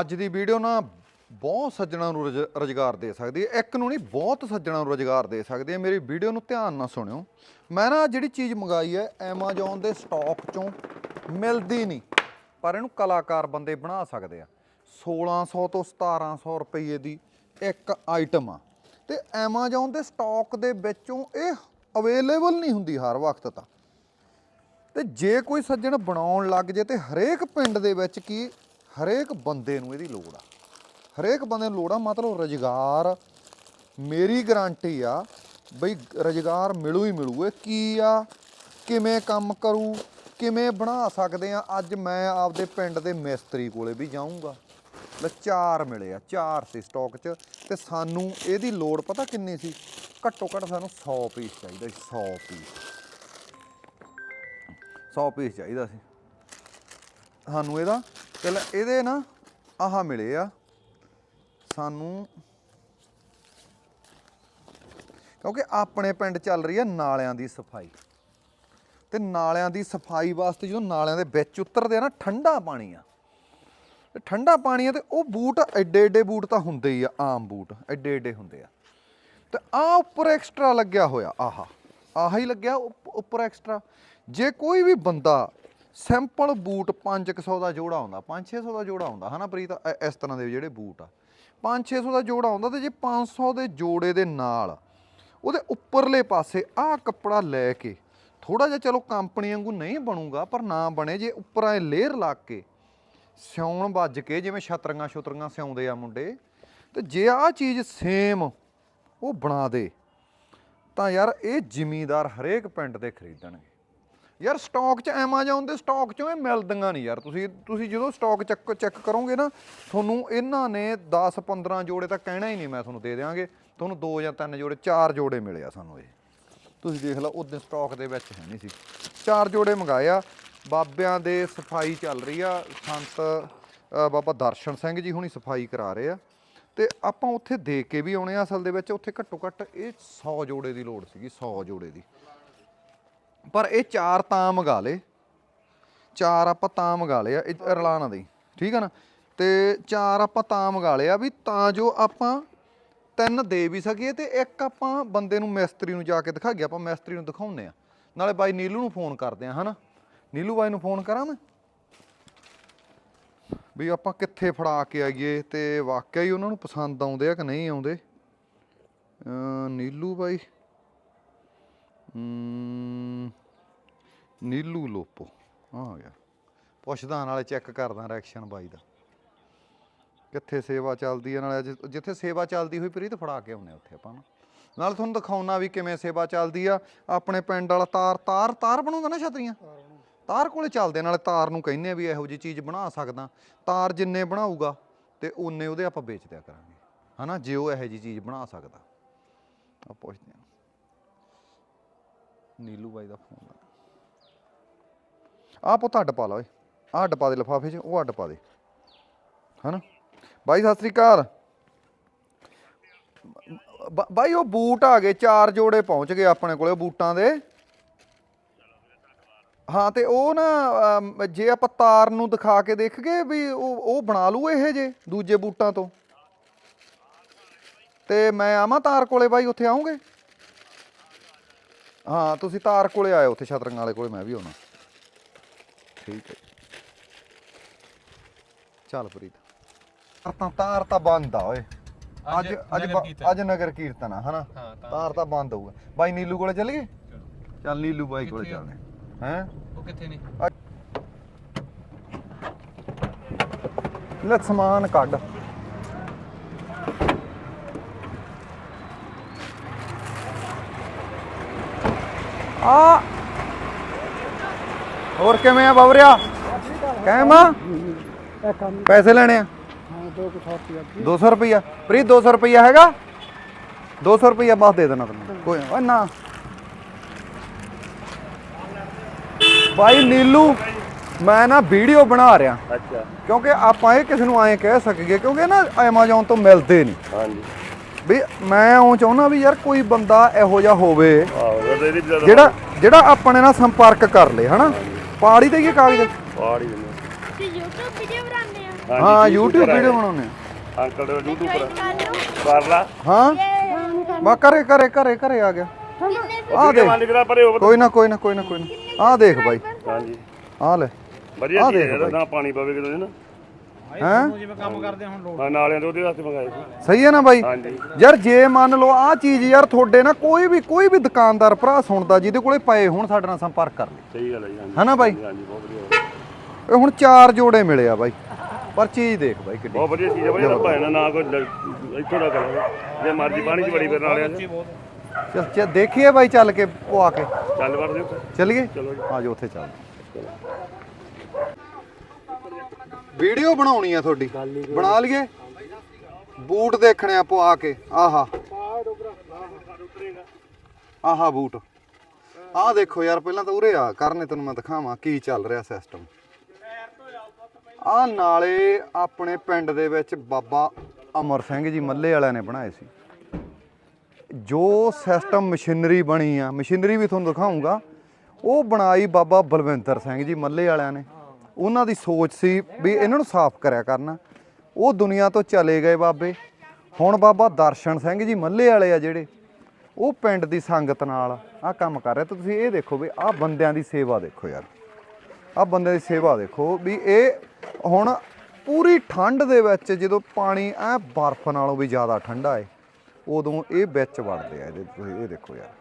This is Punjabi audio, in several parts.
ਅੱਜ ਦੀ ਵੀਡੀਓ ਨਾ ਬਹੁਤ ਸੱਜਣਾ ਨੂੰ ਰੁਜ਼- ਰੁਜ਼ਗਾਰ ਦੇ ਸਕਦੀ ਹੈ। ਇੱਕ ਨੂੰ ਨਹੀਂ, ਬਹੁਤ ਸੱਜਣਾ ਨੂੰ ਰੁਜ਼ਗਾਰ ਦੇ ਸਕਦੀ ਹੈ। ਮੇਰੀ ਵੀਡੀਓ ਨੂੰ ਧਿਆਨ ਨਾਲ ਸੁਣਿਓ। ਮੈਂ ਨਾ ਜਿਹੜੀ ਚੀਜ਼ ਮੰਗਾਈ ਹੈ, Amazon ਦੇ ਸਟਾਕ ਚੋਂ ਮਿਲਦੀ ਨਹੀਂ, ਪਰ ਇਹਨੂੰ ਕਲਾਕਾਰ ਬੰਦੇ ਬਣਾ ਸਕਦੇ ਆ। 1600 ਤੋਂ 1700 ਰੁਪਏ ਦੀ ਇੱਕ ਆਈਟਮ ਆ। ਤੇ Amazon ਦੇ ਸਟਾਕ ਦੇ ਵਿੱਚੋਂ ਇਹ ਅਵੇਲੇਬਲ ਨਹੀਂ ਹੁੰਦੀ ਹਰ ਵਕਤ ਤਾਂ। ਤੇ ਜੇ ਕੋਈ ਸੱਜਣ ਬਣਾਉਣ ਲੱਗ ਜੇ ਤੇ ਹਰੇਕ ਪਿੰਡ ਦੇ ਵਿੱਚ ਕੀ ਹਰੇਕ ਬੰਦੇ ਨੂੰ ਇਹਦੀ ਲੋੜ ਆ। ਹਰੇਕ ਬੰਦੇ ਨੂੰ ਲੋੜ ਆ ਮਤਲਬ ਰੁਜ਼ਗਾਰ। ਮੇਰੀ ਗਾਰੰਟੀ ਆ ਬਈ ਰੁਜ਼ਗਾਰ ਮਿਲੂ ਹੀ ਮਿਲੂ। ਇਹ ਕੀ ਆ? ਕਿਵੇਂ ਕੰਮ ਕਰੂ? ਕਿਵੇਂ ਬਣਾ ਸਕਦੇ ਆ? ਅੱਜ ਮੈਂ ਆਪਦੇ ਪਿੰਡ ਦੇ ਮਿਸਤਰੀ ਕੋਲੇ ਵੀ ਜਾਊਂਗਾ। ਲੈ ਚਾਰ ਮਿਲੇ ਆ, ਚਾਰ ਸੀ ਸਟਾਕ 'ਚ। ਤੇ ਸਾਨੂੰ ਇਹਦੀ ਲੋੜ ਪਤਾ ਕਿੰਨੀ ਸੀ? ਘੱਟੋ ਘੱਟ ਸਾਨੂੰ 100 ਪੀਸ ਚਾਹੀਦਾ ਸੀ 100 ਪੀਸ 100 ਪੀਸ ਚਾਹੀਦਾ ਸੀ। ਸਾਨੂੰ ਇਹਦਾ ਪਹਿਲਾਂ ਇਹਦੇ ਨਾ ਆਹ ਮਿਲੇ ਆ। ਸਾਨੂੰ ਕਿਉਂਕਿ ਆਪਣੇ ਪਿੰਡ ਚੱਲ ਰਹੀ ਆ ਨਾਲਿਆਂ ਦੀ ਸਫ਼ਾਈ। ਤੇ ਨਾਲਿਆਂ ਦੀ ਸਫ਼ਾਈ ਵਾਸਤੇ ਜਦੋਂ ਨਾਲਿਆਂ ਦੇ ਵਿੱਚ ਉਤਰਦੇ ਆ ਨਾ, ਠੰਡਾ ਪਾਣੀ ਆ। ਤੇ ਠੰਡਾ ਪਾਣੀ ਆ ਤੇ ਉਹ ਬੂਟ ਐਡੇ ਐਡੇ ਬੂਟ ਤਾਂ ਹੁੰਦੇ ਹੀ ਆ, ਆਮ ਬੂਟ ਐਡੇ ਐਡੇ ਹੁੰਦੇ ਆ। ਤੇ ਆ ਉੱਪਰ ਐਕਸਟਰਾ ਲੱਗਿਆ ਹੋਇਆ, ਆਹਾ। ਆਹਾ ਹੀ ਲੱਗਿਆ ਉੱਪ- ਉੱਪਰ ਐਕਸਟਰਾ ਜੇ ਕੋਈ ਵੀ ਬੰਦਾ ਸਿੰਪਲ ਬੂਟ 500 ਦਾ ਜੋੜਾ ਆਉਂਦਾ 5-600 ਦਾ ਜੋੜਾ ਆਉਂਦਾ, ਹਨਾ ਪ੍ਰੀਤ? ਇਸ ਤਰ੍ਹਾਂ ਦੇ ਜਿਹੜੇ ਬੂਟ ਆ। 5-600 ਦਾ ਜੋੜਾ ਆਉਂਦਾ ਤੇ ਜੇ 500 ਦੇ ਜੋੜੇ ਦੇ ਨਾਲ ਉਹਦੇ ਉੱਪਰਲੇ ਪਾਸੇ ਆਹ ਕੱਪੜਾ ਲੈ ਕੇ ਥੋੜਾ ਜਿਹਾ ਚਲੋ ਕੰਪਨੀ ਵਾਂਗੂ ਨਹੀਂ ਬਣੂਗਾ, ਪਰ ਨਾ ਬਣੇ, ਜੇ ਉੱਪਰਾਂ ਐ ਲੇਅਰ ਲਾ ਕੇ ਸਿਉਣ ਵੱਜ ਕੇ, ਜਿਵੇਂ ਛਤਰੀਆਂ ਛੁਤਰੀਆਂ ਸਿਉਂਦੇ ਆ ਮੁੰਡੇ, ਤੇ ਜੇ ਆਹ ਚੀਜ਼ ਸੇਮ ਉਹ ਬਣਾ ਦੇ, ਤਾਂ ਯਾਰ ਇਹ ਜ਼ਿਮੀਦਾਰ ਹਰੇਕ ਪਿੰਡ ਦੇ ਖਰੀਦਣਗੇ। ਯਾਰ ਸਟਾਕ 'ਚ ਐਮਾਜ਼ਨ ਦੇ ਸਟਾਕ 'ਚੋਂ ਇਹ ਮਿਲਦੀਆਂ ਨਹੀਂ ਯਾਰ। ਤੁਸੀਂ ਤੁਸੀਂ ਜਦੋਂ ਸਟਾਕ ਚੈੱਕ ਚੈੱਕ ਕਰੋਗੇ ਨਾ, ਤੁਹਾਨੂੰ ਇਹਨਾਂ ਨੇ 10 15 ਜੋੜੇ ਤਾਂ ਕਹਿਣਾ ਹੀ ਨਹੀਂ, ਮੈਂ ਤੁਹਾਨੂੰ ਦੇ ਦਿਆਂਗੇ। ਤੁਹਾਨੂੰ ਦੋ ਜਾਂ ਤਿੰਨ ਜੋੜੇ, ਚਾਰ ਜੋੜੇ ਮਿਲੇ ਆ ਸਾਨੂੰ ਇਹ। ਤੁਸੀਂ ਦੇਖ ਲਓ ਉਦੋਂ ਸਟਾਕ ਦੇ ਵਿੱਚ ਹੈ ਨਹੀਂ ਸੀ। ਚਾਰ ਜੋੜੇ ਮੰਗਾਏ ਆ। ਬਾਬਿਆਂ ਦੇ ਸਫ਼ਾਈ ਚੱਲ ਰਹੀ ਆ। ਸੰਤ ਬਾਬਾ ਦਰਸ਼ਨ ਸਿੰਘ ਜੀ ਹੁਣੀ ਸਫ਼ਾਈ ਕਰਾ ਰਹੇ ਆ। ਤੇ ਆਪਾਂ ਉੱਥੇ ਦੇ ਕੇ ਵੀ ਆਉਣੇ ਆ ਅਸਲ ਦੇ ਵਿੱਚ। ਉੱਥੇ ਘੱਟੋ ਘੱਟ ਇਹ 100 ਜੋੜੇ ਦੀ ਲੋੜ ਸੀਗੀ 100 ਜੋੜੇ ਦੀ। ਪਰ ਇਹ ਚਾਰ ਤਾਂ ਮੰਗਾ ਲੇ। ਚਾਰ ਆਪਾਂ ਤਾਂ ਮੰਗਾ ਲਏ ਆ, ਇਹ ਰਲਾ ਨਾ ਦੇਈ, ਠੀਕ ਆ ਨਾ? ਤੇ ਚਾਰ ਆਪਾਂ ਤਾਂ ਮੰਗਾ ਲਏ ਆ ਵੀ ਤਾਂ ਜੋ ਆਪਾਂ ਤਿੰਨ ਦੇ ਵੀ ਸਕੀਏ ਤੇ ਇੱਕ ਆਪਾਂ ਬੰਦੇ ਨੂੰ ਮਿਸਤਰੀ ਨੂੰ ਜਾ ਕੇ ਦਿਖਾਈਏ, ਆਪਾਂ ਮਿਸਤਰੀ ਨੂੰ ਦਿਖਾਉਂਦੇ ਆ। ਨਾਲੇ ਬਾਈ ਨੀਲੂ ਨੂੰ ਫੋਨ ਕਰਦੇ ਆ, ਹਨਾ? ਨੀਲੂ ਬਾਈ ਨੂੰ ਫੋਨ ਕਰਾਂ ਮੈਂ? ਵੀ ਆਪਾਂ ਕਿੱਥੇ ਫੜਾ ਕੇ ਆਈਏ ਤੇ ਵਾਕਿਆ ਹੀ ਉਹਨਾਂ ਨੂੰ ਪਸੰਦ ਆਉਂਦੇ ਆ ਕਿ ਨਹੀਂ ਆਉਂਦੇ? ਨੀਲੂ ਬਾਈ ਅਮ, ਨੀਲੂ ਲੋਪੋ। ਆ ਗਿਆ ਪੁੱਛਦਾ ਨਾਲੇ ਚੈੱਕ ਕਰਦਾ ਰਿਐਕਸ਼ਨ ਬਾਈ ਦਾ। ਕਿੱਥੇ ਸੇਵਾ ਚੱਲਦੀ ਹੈ ਨਾਲੇ ਜਿ- ਜਿੱਥੇ ਸੇਵਾ ਚੱਲਦੀ ਹੋਈ ਪ੍ਰੀਤ ਫੜਾ ਕੇ ਆਉਨੇ ਉੱਥੇ ਆਪਾਂ ਨੂੰ। ਨਾਲ ਤੁਹਾਨੂੰ ਦਿਖਾਉਣਾ ਵੀ ਕਿਵੇਂ ਸੇਵਾ ਚੱਲਦੀ ਆ ਆਪਣੇ ਪਿੰਡ ਵਾਲਾ ਤਾਰ ਤਾਰ ਤਾਰ ਬਣਾਉਂਦਾ ਨਾ ਛਤਰੀਆਂ? ਤਾਰ ਕੋਲੇ ਚੱਲਦੇ ਆ, ਨਾਲੇ ਤਾਰ ਨੂੰ ਕਹਿੰਦੇ ਆ ਵੀ ਇਹੋ ਜੀ ਚੀਜ਼ ਬਣਾ ਸਕਦਾ। ਤਾਰ ਜਿੰਨੇ ਬਣਾਊਗਾ ਤੇ ਉਨੇ ਉਹਦੇ ਆਪਾਂ ਵੇਚ ਦਿਆ ਕਰਾਂਗੇ। ਹਨਾ ਜੇ ਉਹ ਇਹੋ ਜੀ ਚੀਜ਼ ਬਣਾ ਸਕਦਾ। ਆ ਪੁੱਛਦੇ ਆ। ਨੀਲੂ ਬਾਈ ਦਾ ਫੋਨ ਆ। ਪੁੱਤ ਅੱਡ ਪਾ ਲਾ ਓਏ। ਆਹ ਅੱਡ ਪਾ ਦੇ ਲਿਫਾਫੇ 'ਚ, ਉਹ ਅੱਡ ਪਾ ਦੇ। ਹਨਾ? ਬਾਈ, ਸਤਿ ਸ੍ਰੀ ਅਕਾਲ। ਬਾਈ, ਉਹ ਬੂਟ ਆ ਗਏ, ਚਾਰ ਜੋੜੇ ਪਹੁੰਚ ਗਏ ਆਪਣੇ ਕੋਲੇ ਬੂਟਾਂ ਦੇ। ਹਾਂ, ਤੇ ਉਹ ਨਾ ਜੇ ਆਪਾਂ ਤਾਰ ਨੂੰ ਦਿਖਾ ਕੇ ਦੇਖ ਗਏ ਵੀ ਉਹ ਉਹ ਬਣਾ ਲੂ ਇਹ ਜੇ ਦੂਜੇ ਬੂਟਾਂ ਤੋਂ। ਤੇ ਮੈਂ ਆਵਾਂ ਤਾਰ ਕੋਲੇ ਬਾਈ, ਉੱਥੇ ਆਉਂਗੇ? ਹਾਂ ਤੁਸੀਂ ਤਾਰ ਕੋਲੇ ਆਇਓ ਉੱਥੇ ਛਤਰੰਗਾਂ ਵਾਲੇ ਕੋਲੇ ਮੈਂ ਵੀ ਆਉਣਾ। ਠੀਕ ਹੈ ਚੱਲ ਪ੍ਰੀਤ। ਤਾਰ ਤਾਂ ਤਾਰ ਤਾਂ ਬੰਦ ਆ ਓਏ। ਅੱਜ ਅੱਜ। ਅੱਜ ਨਗਰ ਕੀਰਤਨ। ਆ ਹਨਾ? ਤਾਰ ਤਾਂ ਬੰਦ ਹੋਊਗਾ। ਬਾਈ ਨੀਲੂ ਕੋਲੇ ਚੱਲ ਗਏ? ਚੱਲ। ਨੀਲੂ ਬਾਈ ਕੋਲੇ? ਚੱਲਦੇ ਹੈ। ਉਹ ਕਿੱਥੇ ਨੇ? ਲੈ ਸਮਾਨ ਕੱਢ। ਆ। ਹੋਰ ਕਿਵੇਂ ਆ ਬਵਰਿਆ ਕਹਿਮ ਆ? ਪੈਸੇ ਲੈਣੇ ਆ? 200 ਰੁਪਿਆ ਪ੍ਰੀਤ 200 ਰੁਪਿਆ ਹੈਗਾ? 200 ਰੁਪਿਆ ਬਸ ਦੇ ਦੇਣਾ ਤੈਨੂੰ। ਕੋਈ ਓਏ ਨਾ। ਭਾਈ ਨੀਲੂ ਮੈਂ ਨਾ ਵੀਡੀਓ ਬਣਾ ਰਿਹਾ। ਅੱਛਾ। ਕਿਉਂਕਿ ਆਪਾਂ ਇਹ ਕਿਸੇ ਨੂੰ ਐਂ ਕਹਿ ਸਕੀਏ ਕਿਉਂਕਿ ਨਾ Amazon ਤੋਂ ਮਿਲਦੇ ਨਹੀਂ। ਹਾਂਜੀ। ਵੀ ਮੈਂ ਉਹ ਚਾਹੁੰਦਾ ਵੀ ਯਾਰ ਕੋਈ ਬੰਦਾ ਇਹੋ ਜਿਹਾ ਹੋਵੇ ਜਿਹੜਾ ਜਿਹੜਾ ਆਪਣੇ ਨਾਲ ਸੰਪਰਕ ਕਰ ਲੇ ਹਨਾ? ਪਾੜੀ ਤੇ ਕੀ ਕਾਗਜ਼? ਪਾੜੀ ਤੇ YouTube ਵੀਡੀਓ ਬਣਾਉਂਦੇ ਆ ਹਾਂ YouTube ਵੀਡੀਓ ਬਣਾਉਣੇ ਆ। ਅੰਕਲ ਦੇ YouTube ਪਰ ਕਰ ਲਾ। ਹਾਂ? ਮੈਂ ਕਰੇ ਕਰੇ ਕਰੇ ਕਰੇ ਆ ਗਿਆ। ਆ ਦਾ ਕੋਈ ਨਾ ਕੋਈ ਨਾ ਕੋਈ ਨਾ ਕੋਈ ਨਾ। ਆ ਦੇਖ ਬਾਈ। ਹਾਂਜੀ। ਆ ਲੈ। ਵਧੀਆ ਇਹਦਾ, ਨਾ ਪਾਣੀ ਪਵੇ ਕਿਤੇ ਨਾ ਹੈ? ਜਿਵੇਂ ਕੰਮ ਕਰਦੇ ਹੁਣ ਲੋਕ ਹਾਂ ਨਾਲਿਆਂ ਦੇ ਉਹਦੇ ਵਾਸਤੇ ਮੰਗਾਏ ਸੀ। ਸਹੀ ਹੈ ਨਾ ਬਾਈ? ਹਾਂਜੀ। ਯਾਰ ਜੇ ਮੰਨ ਲਓ ਆ ਚੀਜ਼ ਯਾਰ ਤੁਹਾਡੇ ਨਾ ਕੋਈ ਵੀ ਕੋਈ ਵੀ ਦੁਕਾਨਦਾਰ ਭਰਾ ਸੁਣਦਾ ਜਿਹਦੇ ਕੋਲੇ ਪਏ ਹੁਣ ਸਾਡੇ ਨਾਲ ਸੰਪਰਕ ਕਰ ਲੈ। ਸਹੀ ਗੱਲ ਹੈ ਜੀ ਹਾਂਜੀ। ਹਨਾ ਬਾਈ? ਹਾਂਜੀ ਬਹੁਤ ਵਧੀਆ। ਇਹ ਹੁਣ ਚਾਰ ਜੋੜੇ ਮਿਲੇ ਆ ਬਾਈ। ਪਰ ਚੀਜ਼ ਦੇਖ ਬਾਈ ਕਿੱਡੀ। ਬਹੁਤ ਵਧੀਆ ਚੀਜ਼ ਹੈ ਬਾਈ ਰੱਬਾ ਨਾ ਨਾ ਕੋਈ ਲ- ਇੱਥੋਂ ਦਾ ਕਰੇ ਜੇ ਮਰਜ਼ੀ ਪਾਣੀ ਚ ਬੜੀ ਫਿਰ ਨਾਲਿਆਂ ਚ। ਚੱਲ ਚੱਲ ਦੇਖੀਏ ਬਾਈ ਚੱਲ ਕੇ ਪਵਾ ਕੇ। ਚੱਲ ਵੜਦੇ ਉੱਥੇ। ਚੱਲੀਏ? ਚਲੋ ਜੀ। ਆ ਉੱਥੇ ਚੱਲ ਵੀਡੀਓ ਬਣਾਉਣੀ ਆ ਤੁਹਾਡੀ। ਬਣਾ ਲਈਏ? ਬੂਟ ਦੇਖਣੇ ਆ ਪਵਾ ਕੇ। ਆਹਾ। ਆਹਾ ਬੂਟ। ਆਹ ਦੇਖੋ ਯਾਰ ਪਹਿਲਾਂ ਤਾਂ ਉਰੇ ਆ। ਕਰਨੇ ਤੈਨੂੰ ਮੈਂ ਦਿਖਾਵਾਂ ਕੀ ਚੱਲ ਰਿਹਾ ਸਿਸਟਮ ਆ ਨਾਲੇ ਆਪਣੇ ਪਿੰਡ ਦੇ ਵਿੱਚ ਬਾਬਾ ਅਮਰ ਸਿੰਘ ਜੀ ਮੱਲੇ ਵਾਲਿਆਂ ਨੇ ਬਣਾਏ ਸੀ। ਜੋ ਸਿਸਟਮ ਮਸ਼ੀਨਰੀ ਬਣੀ ਆ ਮਸ਼ੀਨਰੀ ਵੀ ਤੁਹਾਨੂੰ ਦਿਖਾਉਂਗਾ ਉਹ ਬਣਾਈ ਬਾਬਾ ਬਲਵਿੰਦਰ ਸਿੰਘ ਜੀ ਮੱਲੇ ਵਾਲਿਆਂ ਨੇ। ਉਹਨਾਂ ਦੀ ਸੋਚ ਸੀ ਵੀ ਇਹਨਾਂ ਨੂੰ ਸਾਫ਼ ਕਰਿਆ ਕਰਨਾ। ਉਹ ਦੁਨੀਆ ਤੋਂ ਚਲੇ ਗਏ ਬਾਬੇ। ਹੁਣ ਬਾਬਾ ਦਰਸ਼ਨ ਸਿੰਘ ਜੀ ਮੱਲੇ ਵਾਲੇ ਆ ਜਿਹੜੇ, ਉਹ ਪਿੰਡ ਦੀ ਸੰਗਤ ਨਾਲ ਆ ਕੰਮ ਕਰ ਰਿਹਾ। ਤੇ ਤੁਸੀਂ ਇਹ ਦੇਖੋ ਵੀ ਆ ਬੰਦਿਆਂ ਦੀ ਸੇਵਾ ਦੇਖੋ ਯਾਰ। ਆ ਬੰਦਿਆਂ ਦੀ ਸੇਵਾ ਦੇਖੋ ਵੀ ਇਹ ਹੁਣ ਪੂਰੀ ਠੰਡ ਦੇ ਵਿੱਚ ਜਦੋਂ ਪਾਣੀ ਐ ਬਰਫ਼ ਨਾਲੋਂ ਵੀ ਜ਼ਿਆਦਾ ਠੰਡਾ ਹੈ ਉਦੋਂ ਇਹ ਵਿੱਚ ਵੜਦੇ ਆ ਇਹਦੇ ਤੁਸੀਂ ਇਹ ਦੇਖੋ ਯਾਰ।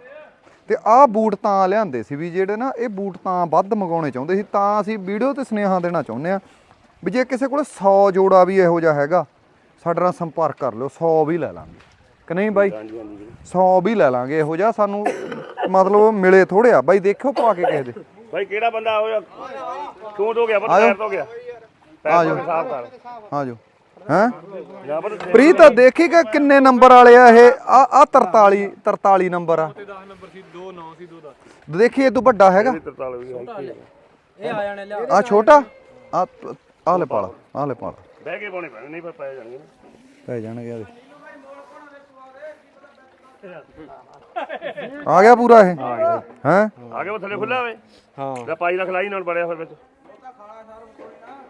ਤੇ ਆਹ ਬੂਟ ਤਾਂ ਲਿਆਂਦੇ ਸੀ ਵੀ ਜਿਹੜੇ ਨਾ ਇਹ ਬੂਟ ਤਾਂ ਵੱਧ ਮੰਗਾਉਣੇ ਚਾਹੁੰਦੇ ਸੀ ਤਾਂ ਅਸੀਂ ਵੀਡੀਓ ਤੇ ਸੁਨੇਹਾ ਦੇਣਾ ਚਾਹੁੰਦੇ ਆ ਵੀ ਜੇ ਕਿਸੇ ਕੋਲ 100 ਜੋੜਾ ਵੀ ਇਹੋ ਜਿਹਾ ਹੈਗਾ ਸਾਡੇ ਨਾਲ ਸੰਪਰਕ ਕਰ ਲਿਓ 100 ਵੀ ਲੈ ਲਾਂਗੇ। ਕਿ ਨਹੀਂ ਬਾਈ? ਹਾਂਜੀ ਹਾਂਜੀ ਵੀਰੇ। 100 ਵੀ ਲੈ ਲਾਂਗੇ ਇਹੋ ਜਿਹਾ ਸਾਨੂੰ ਮਤਲਬ ਮਿਲੇ ਥੋੜੇ ਆ। ਬਾਈ ਦੇਖਿਓ ਪਾ ਕੇ ਕਿਸੇ ਦੇ। ਬਾਈ ਕਿਹੜਾ ਬੰਦਾ ਹੋਇਆ ਛੂਟ ਹੋ ਗਿਆ। ਪੈਰ ਤੋਂ ਗਿਆ। ਸਾਫ਼ ਕਰ ਆ ਜਾਓ। ਹੈਂ? ਪ੍ਰੀਤ ਦੇਖੀਗਾ ਕਿੰਨੇ ਨੰਬਰ ਵਾਲੇ ਆ ਇਹ? ਆ ਆ 43 43 ਨੰਬਰ ਆ। 10 ਨੰਬਰ ਸੀ 2 9 ਸੀ 2 10 ਦੇਖੀ ਇਹ ਤੋਂ ਵੱਡਾ ਹੈਗਾ। 43 ਵੀ ਹੈ। ਇਹ ਆ ਜਾਣੇ ਲਿਆ। ਆ ਛੋਟਾ? ਆ ਆ ਲੈ ਪਾਲਾ ਆ ਲੈ ਪਾਲਾ। ਬਹਿ ਕੇ ਪਾਉਣੇ ਪੈਣੇ ਨਹੀਂ ਪਰ ਪੈ ਜਾਣਗੇ। ਪੈ ਜਾਣਗੇ ਆ ਆ ਗਿਆ ਪੂਰਾ ਇਹ? ਹੈ? ਆ ਕੇ ਉਹ ਥੱਲੇ ਖੁੱਲਾ ਹੋਵੇ ਹਾਂ। ਪਾਈ ਰੱਖ ਲਾਈ ਨਾਲ ਬੜਿਆ ਫਿਰ ਵਿੱਚ।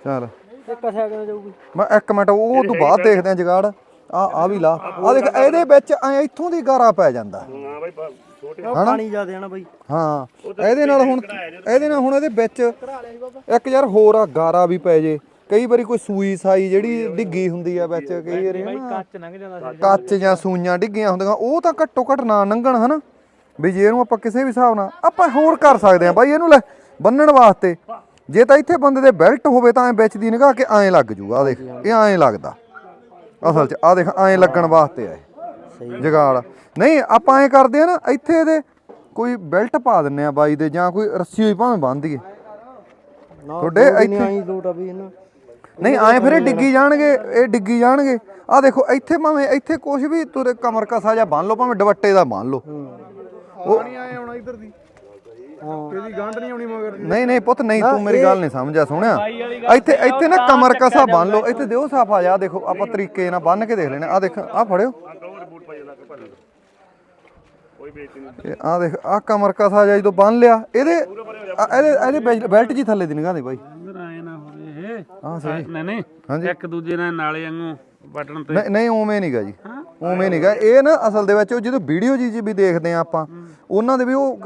ਚੱਲ। ਇਹ ਕਸਿਆ ਕਿਵੇਂ ਜਾਊਗੀ। ਮੈਂ ਇੱਕ ਮਿੰਟ ਉਹ ਤੋਂ ਬਾਅਦ ਦੇਖਦੇ ਆ ਜਗਾੜ। ਆ ਆ ਵੀ ਲਾ। ਆ ਦੇਖ ਇਹਦੇ ਵਿੱਚ ਐ ਇੱਥੋਂ ਦੀ ਗਾਰਾ ਪੈ ਜਾਂਦਾ। ਹਾਂ ਬਾਈ ਛੋਟੇ ਪਾਣੀ ਜ਼ਿਆਦੇ ਆ ਨਾ ਬਾਈ। ਹਾਂ। ਇਹਦੇ ਨਾਲ ਹੁਣ ਇਹਦੇ ਨਾਲ ਹੁਣ ਇਹਦੇ ਵਿੱਚ ਇੱਕ ਯਾਰ ਹੋਰ ਆ ਗਾਰਾ ਵੀ ਪੈ ਜੇ। ਕਈ ਵਾਰੀ ਕੋਈ ਸੂਈ ਸਾਈ ਜਿਹੜੀ ਡਿੱਗੀ ਹੁੰਦੀ ਆ ਵਿੱਚ ਕਈ ਵਾਰੀ ਨਾ ਕੱਚ ਲੰਘ ਜਾਂਦਾ ਸੀ ਕੱਚ ਜਾਂ ਸੂਈਆਂ ਡਿੱਗੀਆਂ ਹੁੰਦੀਆਂ ਉਹ ਤਾਂ ਘੱਟੋ ਘੱਟ ਨਾ ਲੰਘਣ ਹਨਾ। ਵੀ ਜੇ ਇਹਨੂੰ ਆਪਾਂ ਕਿਸੇ ਵੀ ਹਿਸਾਬ ਨਾਲ ਆਪਾਂ ਹੋਰ ਕਰ ਸਕਦੇ ਆ। ਬਾਈ ਇਹਨੂੰ ਲੈ ਬੰਨਣ ਵਾਸਤੇ। ਜੇ ਤਾਂ ਇੱਥੇ ਬੰਦੇ ਦੇ ਬੈਲਟ ਹੋਵੇ ਤਾਂ ਐ ਵਿੱਚ ਦੀ ਨਿਗਾਹ ਕੇ ਐਂ ਲੱਗ ਜੂਗਾ ਆ ਦੇਖ ਇਹ ਐਂ ਲੱਗਦਾ। ਅਸਲ 'ਚ ਆ ਦੇਖ ਐਂ ਲੱਗਣ ਵਾਸਤੇ ਆ ਜਗਾੜ। ਨਹੀਂ ਆਪਾਂ ਐਂ ਕਰਦੇ ਆ ਨਾ ਇੱਥੇ ਇਹਦੇ ਕੋਈ ਬੈਲਟ ਪਾ ਦਿੰਨੇ ਆ ਬਾਈ ਦੇ ਜਾਂ ਕੋਈ ਰੱਸੀ ਹੋਈ ਭਾਵੇਂ ਬੰਨ ਦਈਏ। ਤੁਹਾਡੇ ਇੱਥੇ ਆਈ ਲੋਟ ਆ ਵੀ ਇਹਨਾਂ। ਨਹੀਂ ਆਏ ਫਿਰ ਇਹ ਡਿੱਗੀ ਜਾਣਗੇ ਇਹ ਡਿੱਗੀ ਜਾਣਗੇ। ਆ ਦੇਖੋ ਇੱਥੇ ਭਾਵੇਂ ਇੱਥੇ ਕੁਝ ਵੀ ਤੁਰੇ ਕਮਰ ਕਸਾ ਜਾਂ ਬੰਨ ਲਓ ਭਾਵੇਂ ਦੁਪੱਟੇ ਦਾ ਬੰਨ ਲਓ। ਉਹ ਹਾਂ ਇਹਦੀ ਗੰਢ ਨਹੀਂ ਆਉਣੀ ਮਗਰ। ਨਹੀਂ ਨਹੀਂ ਪੁੱਤ ਨਹੀਂ ਤੂੰ ਮੇਰੀ ਗੱਲ ਨਹੀਂ ਸਮਝਿਆ ਸੁਣਿਆ? ਇੱਥੇ ਇੱਥੇ ਨਾ ਕਮਰ ਕਸਾ ਬੰਨ ਲਓ ਇੱਥੇ ਦਿਓ ਸਾਫਾ ਜਾ ਦੇਖੋ ਆਪਾਂ ਤਰੀਕੇ ਨਾਲ ਬੰਨ ਕੇ ਦੇਖ ਲੈਣੇ ਆ ਦੇਖ ਆ ਫੜਿਓ। ਆ ਦੇਖ ਆ ਕਮਰ ਕਸਾ ਜਾ ਜਦੋਂ ਬੰਨ ਲਿਆ ਇਹਦੇ ਇਹਦੇ ਇਹਦੇ ਬੈਲ- ਬੈਲਟ ਜੀ ਥੱਲੇ ਦੀ ਨਿਗਾਹ ਦੇ ਬਾਈ। ਆ ਸਹੀ। ਨਹੀਂ ਨਹੀਂ ਇੱਕ ਦੂਜੇ ਨਾਲ ਨਾਲੇ ਵਾਂਗੂ ਬਟਨ ਤੇ। ਨਹੀਂ ਨਹੀਂ ਉਵੇਂ ਨਹੀਂਗਾ ਜੀ। ਉਵੇਂ ਨਹੀਂਗਾ ਇਹ ਨਾ ਅਸਲ ਦੇ ਵਿੱਚ ਉਹ ਜਦੋਂ ਵੀਡੀਓ ਜੀ ਜੀ ਵੀ ਦੇਖਦੇ ਆ ਆਪਾਂ ਉਹਨਾਂ ਦੇ ਵੀ ਉਹ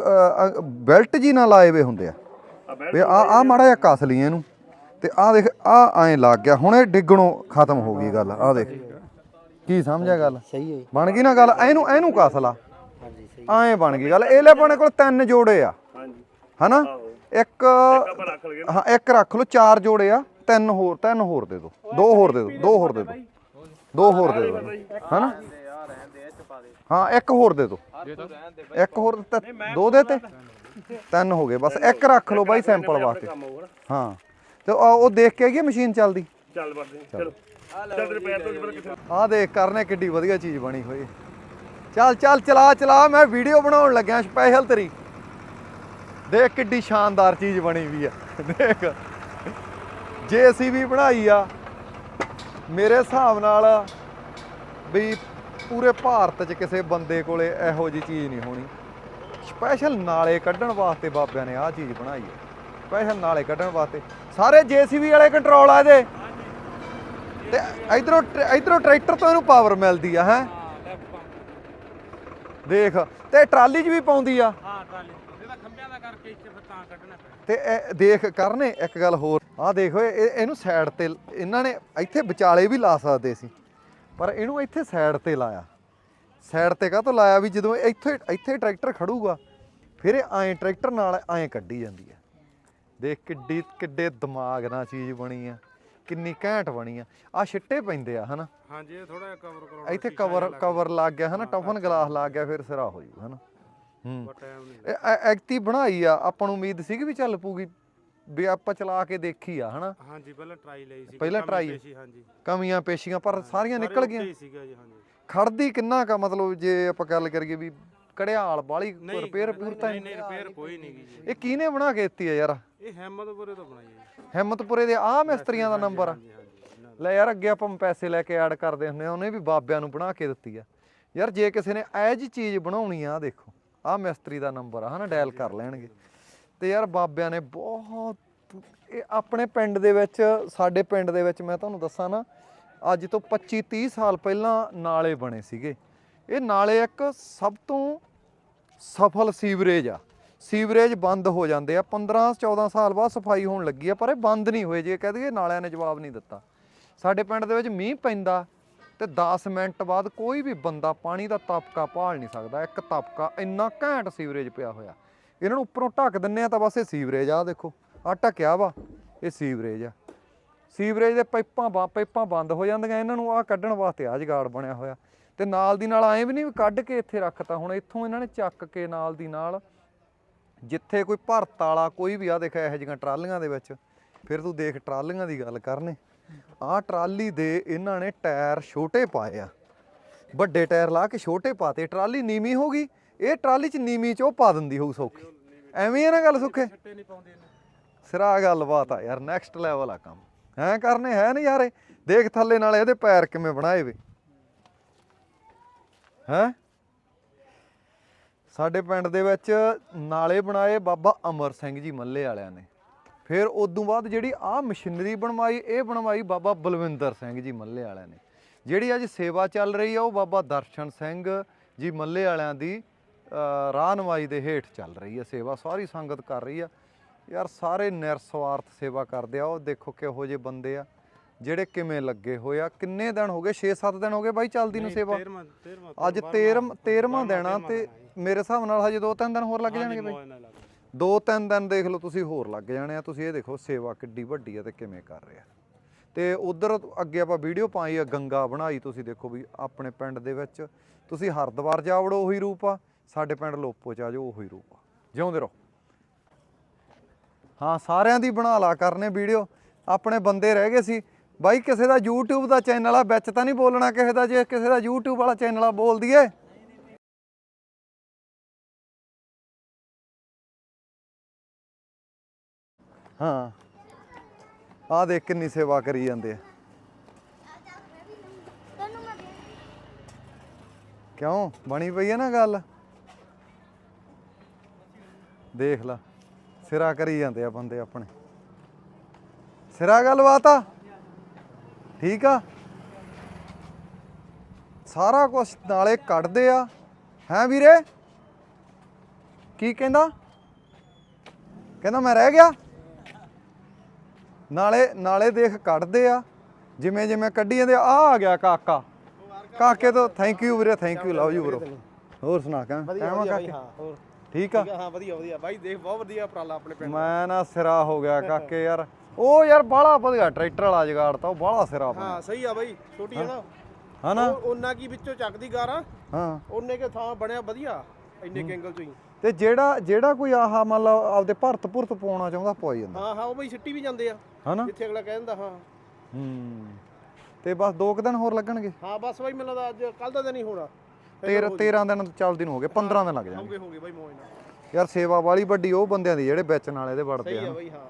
ਬੈਲਟ ਜੀ ਨਾਲ ਲਾਏ ਵੇ ਹੁੰਦੇ ਆ। ਵੀ ਆ ਆ ਮਾੜਾ ਜਿਹਾ ਕੱਸ ਲਈ ਇਹਨੂੰ। ਤੇ ਆ ਦੇਖ ਆ ਐਂ ਲੱਗ ਗਿਆ। ਹੁਣ ਇਹ ਡਿੱਗਣੋਂ ਖਤਮ ਹੋ ਗਈ ਗੱਲ। ਆ ਦੇਖ। ਕੀ ਸਮਝਿਆ ਗੱਲ? ਸਹੀ ਹੈ ਬਣ ਗਈ ਨਾ ਗੱਲ? ਇਹਨੂੰ ਇਹਨੂੰ ਕੱਸ ਲਾ। ਹਾਂਜੀ ਸਹੀ ਐਂ ਬਣ ਗਈ ਗੱਲ। ਇਹ ਲੈ ਆਪਣੇ ਕੋਲ ਤਿੰਨ ਜੋੜੇ ਆ। ਹਾਂਜੀ। ਹਨਾ? ਇੱਕ ਹਾਂ ਇੱਕ ਰੱਖ ਲਓ ਚਾਰ ਜੋੜੇ ਆ। ਤਿੰਨ ਹੋਰ ਤਿੰਨ ਹੋਰ ਦੇ ਦਿਓ ਦੋ ਹੋਰ ਦੇ ਦਿਓ ਦੋ ਹੋਰ ਦੇ ਦਿਓ ਦੋ ਹੋਰ ਦੇ ਦਿਓ ਹਨਾ? ਹਾਂ ਇੱਕ ਹੋਰ ਦੇ ਦਿਓ ਇੱਕ ਹੋਰ ਤਾਂ ਦੋ ਦੇ ਤੇ? ਤਿੰਨ ਹੋ ਗਏ ਬਸ ਇੱਕ ਰੱਖ ਲਓ ਬਾਈ ਸੈਂਪਲ ਵਾਸਤੇ। ਹਾਂ। ਤੇ ਉਹ ਦੇਖ ਕੇ ਆਈਏ ਮਸ਼ੀਨ ਚੱਲਦੀ? ਚੱਲ ਵੜਦੇ ਚਲੋ। ਆਹ ਦੇਖ ਕਰਨੇ ਕਿੱਡੀ ਵਧੀਆ ਚੀਜ਼ ਬਣੀ ਹੋਈ। ਚੱਲ ਚੱਲ ਚਲਾ ਚਲਾ ਮੈਂ ਵੀਡੀਓ ਬਣਾਉਣ ਲੱਗਿਆ ਸਪੈਸ਼ਲ ਤੇਰੀ। ਦੇਖ ਕਿੱਡੀ ਸ਼ਾਨਦਾਰ ਚੀਜ਼ ਬਣੀ ਵੀ ਆ। ਦੇਖ। ਜੇਸੀਬੀ ਬਣਾਈ ਆ ਮੇਰੇ ਹਿਸਾਬ ਨਾਲ ਵੀ ਪੂਰੇ ਭਾਰਤ 'ਚ ਕਿਸੇ ਬੰਦੇ ਕੋਲੇ ਇਹੋ ਜੀ ਚੀਜ਼ ਨਹੀਂ ਹੋਣੀ। ਸਪੈਸ਼ਲ ਨਾਲੇ ਕੱਢਣ ਵਾਸਤੇ ਬਾਬਿਆਂ ਨੇ ਆਹ ਚੀਜ਼ ਬਣਾਈ ਹੈ। ਸਪੈਸ਼ਲ ਨਾਲੇ ਕੱਢਣ ਵਾਸਤੇ। ਸਾਰੇ ਜੇਸੀਬੀ ਵਾਲੇ ਕੰਟਰੋਲ ਆ ਇਹਦੇ। ਤੇ ਇਧਰੋਂ ਇਧਰੋਂ ਟਰੈਕਟਰ ਤੋਂ ਇਹਨੂੰ ਪਾਵਰ ਮਿਲਦੀ ਆ, ਹੈ? ਦੇਖ, ਤੇ ਟਰਾਲੀ 'ਚ ਵੀ ਪਾਉਂਦੀ ਆ। ਹਾਂ, ਟਰਾਲੀ ਇਹਦਾ ਖੰਭਿਆਂ ਦਾ ਕਰਕੇ ਇੱਥੇ ਫਿਰ ਤਾਂ ਕੱਢਣਾ ਤੇ ਇਹ ਦੇਖ ਕਰਨੇ ਇੱਕ ਗੱਲ ਹੋਰ। ਆਹ ਦੇਖ ਇਹ- ਇਹਨੂੰ ਸਾਈਡ ਤੇ ਇਹਨਾਂ ਨੇ ਇੱਥੇ ਵਿਚਾਲੇ ਵੀ ਲਾ ਸਕਦੇ ਸੀ ਪਰ ਇਹਨੂੰ ਇੱਥੇ ਸਾਈਡ ਤੇ ਲਾਇਆ। ਸਾਈਡ ਤੇ ਕਾਹਤੋਂ ਲਾਇਆ ਵੀ ਜਦੋਂ ਇੱਥੇ ਇੱਥੇ ਟਰੈਕਟਰ ਖੜੂਗਾ ਫਿਰ ਇਹ ਐਂ ਟਰੈਕਟਰ ਨਾਲ ਐਂ ਕੱਢੀ ਜਾਂਦੀ ਹੈ। ਦੇਖ ਕਿੱਡੀ ਕਿੱਡੇ ਦਿਮਾਗ ਨਾਲ ਚੀਜ਼ ਬਣੀ ਆ ਕਿੰਨੀ ਘੈਂਟ ਬਣੀ ਆ। ਆ ਛਿੱਟੇ ਪੈਂਦੇ ਆ ਹਨਾ? ਹਾਂਜੀ ਇਹ ਥੋੜਾ ਕਵਰ ਕਰੋ ਇੱਥੇ ਕਵਰ ਕਵਰ ਲੱਗ ਗਿਆ। ਹਨਾ? ਟਫਨ ਗਲਾਸ ਲੱਗ ਗਿਆ ਫਿਰ ਸਿਰਾ ਹੋ ਜੂ ਹਨਾ? ਹੂੰ। ਟਾਈਮ ਨਹੀਂ ਇਹ ਐ- ਐਕਟੀ ਬਣਾਈ ਆ ਆਪਾਂ ਨੂੰ ਉਮੀਦ ਸੀ ਕਿ ਵੀ ਚੱਲ ਪੂਗੀ ਵੀ ਆਪਾਂ ਚਲਾ ਕੇ ਦੇਖੀ ਆ ਹਨਾ? ਹਾਂਜੀ ਪਹਿਲਾਂ ਟਰਾਈ ਲਈ ਸੀ ਪਹਿਲਾਂ ਪੇਸ਼ੀ, ਹਾਂਜੀ। ਕਮੀਆਂ ਪੇਸ਼ੀਆਂ ਪਰ ਸਾਰੀਆਂ ਨਿਕਲ ਗਈਆਂ। ਹੀ ਸੀਗਾ ਜੀ ਹਾਂਜੀ। ਖੜਦੀ ਕਿੰਨਾ ਕਾ ਮਤਲਬ ਜੇ ਆਪਾਂ ਗੱਲ ਕਰੀਏ ਵੀ ਕੜਿਆਲ ਬਾਲੀ ਰਿਪੇਅਰ ਪੂਰ ਤਾਂ ਨਹੀਂ ਨਹੀਂ। ਰਿਪੇਅਰ ਕੋਈ ਨਹੀਂ ਗੀ ਜੀ। ਇਹ ਕਿਹਨੇ ਬਣਾ ਕੇ ਦਿੱਤੀ ਆ ਯਾਰ? ਇਹ ਹਿੰਮਤਪੁਰੇ ਤੋਂ ਬਣਾਈ ਹੈ ਜੀ। ਹਿੰਮਤਪੁਰੇ ਦੇ ਆ ਮਿਸਤਰੀਆਂ ਦਾ ਨੰਬਰ ਆ। ਹਾਂਜੀ ਹਾਂਜੀ ਇਹਨਾਂ ਲੈ ਯਾਰ ਅੱਗੇ ਆਪਾਂ ਪੈਸੇ ਲੈ ਕੇ ਐਡ ਕਰਦੇ ਹੁੰਦੇ ਆ ਉਹਨੇ ਵੀ ਬਾਬਿਆਂ ਨੂੰ ਬਣਾ ਕੇ ਦਿੱਤੀ ਆ। ਯਾਰ ਜੇ ਕਿਸੇ ਨੇ ਇਹ ਜੀ ਚੀਜ਼ ਬਣਾਉਣੀ ਆ ਆਹ ਦੇਖੋ। ਆ ਮਿਸਤਰੀ ਦਾ ਨੰਬਰ ਆ ਹਨਾ ਡਾਇਲ ਕਰ ਲੈਣਗੇ। ਤੇ ਯਾਰ ਬਾਬਿਆਂ ਨੇ ਬਹੁਤ ਇਹ ਆਪਣੇ ਪਿੰਡ ਦੇ ਵਿੱਚ ਸਾਡੇ ਪਿੰਡ ਦੇ ਵਿੱਚ ਮੈਂ ਤੁਹਾਨੂੰ ਦੱਸਾਂ ਨਾ ਅੱਜ ਤੋਂ 25 30 ਸਾਲ ਪਹਿਲਾਂ ਨਾਲੇ ਬਣੇ ਸੀਗੇ। ਇਹ ਨਾਲੇ ਇੱਕ ਸਭ ਤੋਂ ਸਫਲ ਸੀਵਰੇਜ ਆ। ਸੀਵਰੇਜ ਬੰਦ ਹੋ ਜਾਂਦੇ ਆ 15 14 ਸਾਲ ਬਾਅਦ ਸਫ਼ਾਈ ਹੋਣ ਲੱਗੀ ਆ ਪਰ ਇਹ ਬੰਦ ਨਹੀਂ ਹੋਏ ਜੇ ਕਹਿ ਦਈਏ ਨਾਲਿਆਂ ਨੇ ਜਵਾਬ ਨਹੀਂ ਦਿੱਤਾ। ਸਾਡੇ ਪਿੰਡ ਦੇ ਵਿੱਚ ਮੀਂਹ ਪੈਂਦਾ ਤੇ 10 ਮਿੰਟ ਬਾਅਦ ਕੋਈ ਵੀ ਬੰਦਾ ਪਾਣੀ ਦਾ ਤਪਕਾ ਭਾਲ ਨਹੀਂ ਸਕਦਾ। ਇੱਕ ਤਪਕਾ ਇੰਨਾ ਘੈਂਟ ਸੀਵਰੇਜ ਪਿਆ ਹੋਇਆ। ਇਹਨਾਂ ਨੂੰ ਉੱਪਰੋਂ ਢੱਕ ਦਿੰਨੇ ਆ ਤਾਂ ਬਸ ਇਹ ਸੀਵਰੇਜ ਆ ਆਹ ਦੇਖੋ। ਆ ਢੱਕਿਆ ਵਾ, ਇਹ ਸੀਵਰੇਜ ਆ। ਸੀਵਰੇਜ ਦੇ ਪਾਈਪਾਂ ਬਾ, ਪਾਈਪਾਂ ਬੰਦ ਹੋ ਜਾਂਦੀਆਂ, ਇਹਨਾਂ ਨੂੰ ਆ ਕੱਢਣ ਵਾਸਤੇ ਆ ਜਗਾੜ ਬਣਿਆ ਹੋਇਆ। ਤੇ ਨਾਲ ਦੀ ਨਾਲ ਐਂ ਵੀ ਨਹੀਂ ਵੀ ਕੱਢ ਕੇ ਇੱਥੇ ਰੱਖਤਾ, ਹੁਣ ਇੱਥੋਂ ਇਹਨਾਂ ਨੇ ਚੱਕ ਕੇ ਨਾਲ ਦੀ ਨਾਲ ਜਿੱਥੇ ਕੋਈ ਭਰਤ ਵਾਲਾ ਕੋਈ ਵੀ ਆ ਦੇਖਿਆ ਇਹੋ ਜਿਹੀਆਂ ਟਰਾਲੀਆਂ ਦੇ ਵਿੱਚ, ਫਿਰ ਤੂੰ ਦੇਖ ਟਰਾਲੀਆਂ ਦੀ ਗੱਲ ਕਰਨੇ। ਆਹ ਟਰਾਲੀ ਦੇ ਇਹਨਾਂ ਨੇ ਟਾਇਰ ਛੋਟੇ ਪਾਏ ਆ। ਵੱਡੇ ਟਾਇਰ ਲਾ ਕੇ ਛੋਟੇ ਪਾਤੇ। ਟਰਾਲੀ ਨੀਵੀਂ ਹੋ ਗਈ। ਇਹ ਟਰਾਲੀ ਚ ਨੀਵੀਂ ਚ ਉਹ ਪਾ ਦਿੰਦੀ ਹੋਊ ਸੌਖੀ। ਐਵੇਂ ਇਹ ਨਾ ਗੱਲ ਸੁੱਖੇ? ਸਿਰਾ ਗੱਲਬਾਤ ਆ ਯਾਰ ਨੈਕਸਟ ਲੈਵਲ ਆ ਕੰਮ। ਹੈ ਕਰਨੇ ਹੈ ਨਹੀਂ ਯਾਰ ਇਹ। ਦੇਖ ਥੱਲੇ ਨਾਲ ਇਹਦੇ ਪੈਰ ਕਿਵੇਂ ਬਣਾਏ ਵੇ। ਹੈ? ਸਾਡੇ ਪਿੰਡ ਦੇ ਵਿੱਚ ਨਾਲੇ ਬਣਾਏ ਬਾਬਾ ਅਮਰ ਸਿੰਘ ਜੀ ਮੱਲੇ ਵਾਲਿਆਂ ਨੇ। ਫਿਰ ਉਦੋਂ ਬਾਅਦ ਜਿਹੜੀ ਆ ਮਸ਼ੀਨਰੀ ਬਣਵਾਈ ਇਹ ਬਣਵਾਈ ਬਾਬਾ ਬਲਵਿੰਦਰ ਸਿੰਘ ਜੀ ਮੱਲੇ ਵਾਲਿਆਂ ਨੇ। ਜਿਹੜੀ ਅੱਜ ਸੇਵਾ ਚੱਲ ਰਹੀ ਆ ਉਹ ਬਾਬਾ ਦਰਸ਼ਨ ਸਿੰਘ ਜੀ ਮੱਲੇ ਵਾਲਿਆਂ ਦੀ ਰਾਹਨਮਾਈ ਦੇ ਹੇਠ ਚੱਲ ਰਹੀ ਆ ਸੇਵਾ। ਸਾਰੀ ਸੰਗਤ ਕਰ ਰਹੀ ਆ। ਯਾਰ ਸਾਰੇ ਨਿਰਸਵਾਰਥ ਸੇਵਾ ਕਰਦੇ ਆ। ਉਹ ਦੇਖੋ ਕਿਹੋ ਜਿਹੇ ਬੰਦੇ ਆ ਜਿਹੜੇ ਕਿਵੇਂ ਲੱਗੇ ਹੋਏ ਆ। ਕਿੰਨੇ ਦਿਨ ਹੋ ਗਏ? 6-7 ਦਿਨ ਹੋ ਗਏ ਬਾਈ ਚੱਲਦੀ ਨੂੰ ਸੇਵਾ? 13ਵਾਂ 13ਵਾਂ ਅੱਜ 13 13ਵਾਂ ਦੇਣਾ ਤੇ ਮੇਰੇ ਹਿਸਾਬ ਨਾਲ ਹਜੇ 2-3 ਦਿਨ ਹੋਰ ਲੱਗ ਜਾਣਗੇ ਬਾਈ। ਦੋ ਤਿੰਨ ਦਿਨ ਦੇਖ ਲਓ ਤੁਸੀਂ ਹੋਰ ਲੱਗ ਜਾਣੇ ਆ। ਤੁਸੀਂ ਇਹ ਦੇਖੋ ਸੇਵਾ ਕਿੱਡੀ ਵੱਡੀ ਆ ਤੇ ਕਿਵੇਂ ਕਰ ਰਿਹਾ। ਤੇ ਉਧਰ ਅੱਗੇ ਆਪਾਂ ਵੀਡੀਓ ਪਾਈ ਆ, ਗੰਗਾ ਬਣਾਈ ਤੁਸੀਂ ਦੇਖੋ ਵੀ ਆਪਣੇ ਪਿੰਡ ਦੇ ਵਿੱਚ। ਤੁਸੀਂ ਹਰਦੁਆਰ ਜਾ ਵੜੋ, ਉਹੀ ਰੂਪ ਆ। ਸਾਡੇ ਪਿੰਡ ਲੋਪੋ ਚ ਆ ਜਾਓ, ਉਹੀ ਰੂਪ ਆ। ਜਿਉਂਦੇ ਰਹੋ। ਹਾਂ, ਸਾਰਿਆਂ ਦੀ ਬਣਾ ਲਾ ਕਰਨੇ ਵੀਡੀਓ। ਆਪਣੇ ਬੰਦੇ ਰਹਿ ਗਏ ਸੀ। ਬਾਈ, ਕਿਸੇ ਦਾ YouTube ਦਾ ਚੈਨਲ ਆ, ਵਿੱਚ ਤਾਂ ਨਹੀਂ ਬੋਲਣਾ ਕਿਸੇ ਦਾ ਜੇ ਕਿਸੇ ਦਾ YouTube ਵਾਲਾ ਚੈਨਲ ਆ, ਬੋਲ ਦਈਏ। ਹਾਂ। ਆ ਦੇਖ ਕਿੰਨੀ ਸੇਵਾ ਕਰੀ ਜਾਂਦੇ ਆ। ਕਿਉਂ? ਬਣੀ ਪਈ ਹੈ ਨਾ ਗੱਲ। ਦੇਖ ਲਾ। ਸਿਰਾ ਕਰੀ ਜਾਂਦੇ ਆ ਬੰਦੇ ਆਪਣੇ। ਸਿਰਾ ਗੱਲਬਾਤ ਆ। ਠੀਕ ਆ। ਸਾਰਾ ਕੁਝ ਨਾਲੇ ਕੱਢਦੇ ਆ। ਹੈ ਵੀਰੇ? ਕੀ ਕਹਿੰਦਾ? ਕਹਿੰਦਾ ਮੈਂ ਰਹਿ ਗਿਆ। ਨਾਲੇ ਨਾਲੇ ਦੇਖ ਕੱਢਦੇ ਆ। ਜਿਵੇਂ ਜਿਵੇਂ ਕੱਢੀ ਜਾਂਦੇ ਆ ਆ ਗਿਆ ਕਾਕਾ। ਕਾਕੇ ਤੋਂ ਥੈਂਕ ਯੂ ਵੀਰੇ thank you love you bro ਹੋਰ ਸੁਣਾ ਕਾ ਕਹਿਵਾ ਕਾਕੇ? ਹਾਂ ਹੋਰ। ਠੀਕ ਆ? ਹਾਂ ਵਧੀਆ ਵਧੀਆ। ਬਾਈ ਦੇਖ ਬਹੁਤ ਵਧੀਆ ਉਪਰਾਲਾ ਆਪਣੇ ਪਿੰਡ ਮੈਂ ਨਾ ਸਿਰਾ ਹੋ ਗਿਆ ਕਾਕੇ ਯਾਰ। ਉਹ ਯਾਰ ਬਾਹਲਾ ਵਧੀਆ ਟਰੈਕਟਰ ਵਾਲਾ ਜਗਾੜ ਤਾਂ ਉਹ ਬਾਹਲਾ ਸਿਰਾ ਹਾਂ ਸਹੀ ਆ ਬਾਈ ਛੋਟੀ ਹੈ ਨਾ? ਹਨਾ ਉਹਨਾਂ ਕੀ ਵਿੱਚੋਂ ਚੱਕਦੀ ਗਾਰਾਂ। ਹਾਂ। ਉਹਨੇ ਕੇ ਥਾਂ ਬਣਿਆ ਵਧੀਆ ਇੰਨੇ ਕੈਂਗਲ ਚੋਂ ਹੀ। ਤੇ ਜਿਹੜਾ ਜਿਹੜਾ ਕੋਈ ਆਹ ਮੰਨ ਲਓ ਆਪਦੇ ਭਰਤ ਭੁਰਤ ਪਾਉਣਾ ਚਾਹੁੰਦਾ ਪਵਾਈ ਜਾਂਦਾ। ਹਾਂ ਹਾਂ ਉਹ ਬਈ ਛਿੱਟੀ ਵੀ ਜਾਂਦੇ ਆ। ਹਨਾ? ਜਿੱਥੇ ਅਗਲਾ ਕਹਿੰਦਾ ਹਾਂ। ਹੂੰ। ਤੇ ਬਸ ਦੋ ਕੁ ਦਿਨ ਹੋਰ ਲੱਗਣਗੇ? ਹਾਂ ਬਸ ਬਾਈ ਮੈਨੂੰ ਲੱਗਦਾ ਅੱਜ ਕੱਲ ਦਾ ਦਿਨ ਹੀ ਹੋਣਾ। 13 13 ਦਿਨ ਚੱਲਦੀ ਨੂੰ ਹੋ ਗਏ 15 ਦਿਨ ਲੱਗ ਜਾਣਗੇ। ਹੋਗੇ ਹੋਗੇ ਬਾਈ ਮੋਇਨਾ ਯਾਰ ਸੇਵਾ ਵਾਲੀ ਵੱਡੀ ਉਹ ਬੰਦਿਆਂ ਦੀ ਜਿਹੜੇ ਵੇਚਣ ਵਾਲੇ ਦੇ ਵੜਦੇ ਸਹੀ ਆ ਆ ਬਾਈ ਹਾਂ।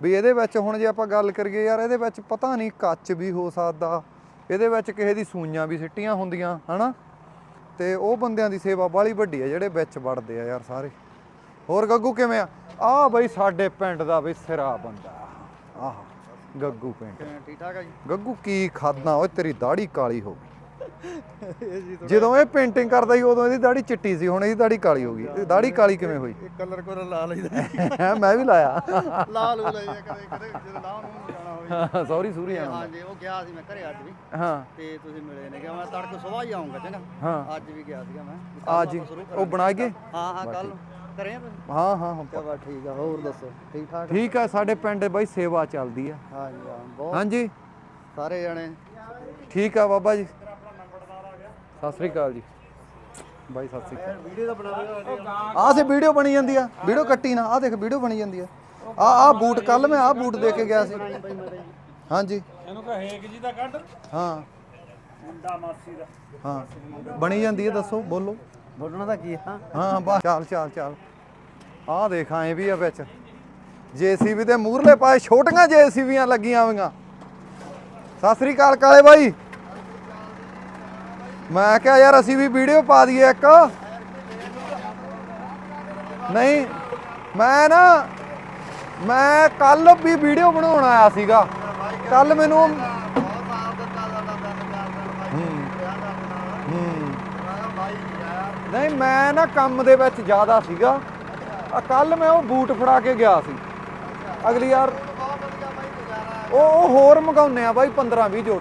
ਵੀ ਇਹਦੇ ਵਿੱਚ ਹੁਣ ਜੇ ਆਪਾਂ ਗੱਲ ਕਰੀਏ ਯਾਰ ਇਹਦੇ ਵਿੱਚ ਪਤਾ ਨਹੀਂ ਕੱਚ ਵੀ ਹੋ ਸਕਦਾ ਇਹਦੇ ਵਿੱਚ ਕਿਸੇ ਦੀ ਸੂਈਆਂ ਵੀ ਸਿੱਟੀਆਂ ਹੁੰਦੀਆਂ ਹਨਾ? ਤੇ ਉਹ ਬੰਦਿਆਂ ਦੀ ਸੇਵਾ ਬਾਲੀ ਵੱਡੀ ਆ ਜਿਹੜੇ ਵਿੱਚ ਵੜਦੇ ਆ ਯਾਰ ਸਾਰੇ। ਹੋਰ ਗੱਗੂ ਕਿਵੇਂ ਆ? ਆ ਬਈ ਸਾਡੇ ਪਿੰਡ ਦਾ ਬਈ ਸਿਰਾ ਬੰਦਾ। ਆਹ ਗੱਗੂ ਪੇਂਟ ਠੀਕ ਠਾਕ ਆ ਜੀ? ਗੱਗੂ ਕੀ ਖਾਦਾਂ ਓਏ ਤੇਰੀ ਦਾੜੀ ਕਾਲੀ ਹੋ ਗਈ। ਜਦੋਂ ਇਹ ਪੇਂਟਿੰਗ ਕਰਦਾ ਸੀ ਉਦੋਂ ਇਹਦੀ ਦਾੜੀ ਚਿੱਟੀ ਸੀ ਹੁਣ ਇਹਦੀ ਦਾੜੀ ਕਾਲੀ ਹੋ ਗਈ। ਇਹ ਦਾੜੀ ਕਾਲੀ ਕਿਵੇਂ ਹੋਈ? ਇਹ ਕਲਰ ਕੋਲ ਲਾ ਲਈਦਾ। ਮੈਂ ਵੀ ਲਾਇਆ। ਲਾ ਲੂ ਲਈਦਾ ਕਦੇ ਕਦੇ ਜਦੋਂ ਲਾਉਣ ਨੂੰ ਸੌਰੀ ਸੂਰੀ ਆਣਾ ਹਾਂਜੀ ਉਹ ਗਿਆ ਸੀ ਮੈਂ ਘਰੇ ਅੱਜ ਵੀ ਹਾਂ ਤੇ ਤੁਸੀਂ ਮਿਲੇ ਨੇ ਕਿ ਮੈਂ ਤੜਕੇ ਸਵੇਰ ਹੀ ਆਉਂਗਾ ਚੰਗਾ ਹਾਂ ਅੱਜ ਵੀ ਗਿਆ ਸੀਗਾ ਮੈਂ ਵੀ ਕੱਲ੍ਹ ਆ ਜੀ ਆਪਾਂ ਸ਼ੁਰੂ ਉਹ ਬਣਾ ਗਏ ਹਾਂ ਹਾਂ ਕੱਲ ਕਰੇ ਹਾਂ ਹਾਂ ਹਾਂ। ਚਲੋ ਠੀਕ ਆ ਹੋਰ ਦੱਸੋ ਠੀਕ ਠਾਕ ਠੀਕ ਆ ਸਾਡੇ ਪਿੰਡ ਬਾਈ ਸੇਵਾ ਚੱਲਦੀ ਆ ਹਾਂਜੀ ਹਾਂ ਬਹੁਤ ਹਾਂਜੀ ਸਾਰੇ ਜਣੇ ਠੀਕ ਆ ਬਾਬਾ ਜੀ ਸਤਿ ਸ੍ਰੀ ਅਕਾਲ ਜੀ ਬਾਈ ਸਤਿ ਸ੍ਰੀ ਅਕਾਲ ਵੀਡੀਓ ਦਾ ਬਣਾ ਆਹ ਸੇ ਵੀਡੀਓ ਬਣੀ ਜਾਂਦੀ ਆ ਵੀਡੀਓ ਕੱਟੀ ਨਾ ਆਹ ਦੇਖ ਵੀਡੀਓ ਬਣੀ ਜਾਂਦੀ ਆ ਆ ਆ ਬੂਟ ਕੱਲ ਮੈਂ ਆ ਬੂਟ ਦੇ ਕੇ ਗਿਆ ਸੀ। ਹਾਂਜੀ। ਇਹਨੂੰ ਕਹ ਹੇਕ ਜੀ ਦਾ ਕੱਢ। ਹਾਂ। ਮੁੰਡਾ ਮਾਸੀ ਦਾ। ਹਾਂ। ਬਣੀ ਜਾਂਦੀ ਹੈ ਦੱਸੋ ਬੋਲੋ। ਬੋਲਣਾ ਦਾ ਕੀ ਆ? ਹਾਂ ਬਸ ਚੱਲ ਚੱਲ ਚੱਲ। ਆਹ ਦੇਖ ਐ ਵੀ ਆ ਵਿੱਚ। ਜੇਸੀਬੀ ਦੇ ਮੂਰਲੇ ਪਾਏ ਛੋਟੀਆਂ ਜੇਸੀਬੀਆਂ ਲੱਗੀਆਂ ਹੋਈਆਂ। ਸਤਿ ਸ੍ਰੀ ਅਕਾਲ ਕਾਲੇ ਬਾਈ। ਮੈਂ ਕਿਹਾ ਯਾਰ ਅਸੀਂ ਵੀ ਵੀਡੀਓ ਪਾ ਦਈਏ ਇੱਕ। ਨਹੀਂ ਮੈਂ ਨਾ ਮੈਂ ਕੱਲ ਵੀ ਵੀਡੀਓ ਬਣਾਉਣ ਆਇਆ ਸੀਗਾ। ਕੱਲ ਮੈਨੂੰ ਹੂੰ। ਨਹੀਂ ਮੈਂ ਨਾ ਕੰਮ ਦੇ ਵਿੱਚ ਜ਼ਿਆਦਾ ਸੀਗਾ। ਆ ਕੱਲ ਮੈਂ ਉਹ ਬੂਟ ਫੜਾ ਕੇ ਗਿਆ ਸੀ। ਅਗਲੀ ਯਾਰ ਉਹ ਉਹ ਹੋਰ ਮੰਗਾਉਨੇ ਆ ਬਾਈ 15 20 ਜੋੜੇ।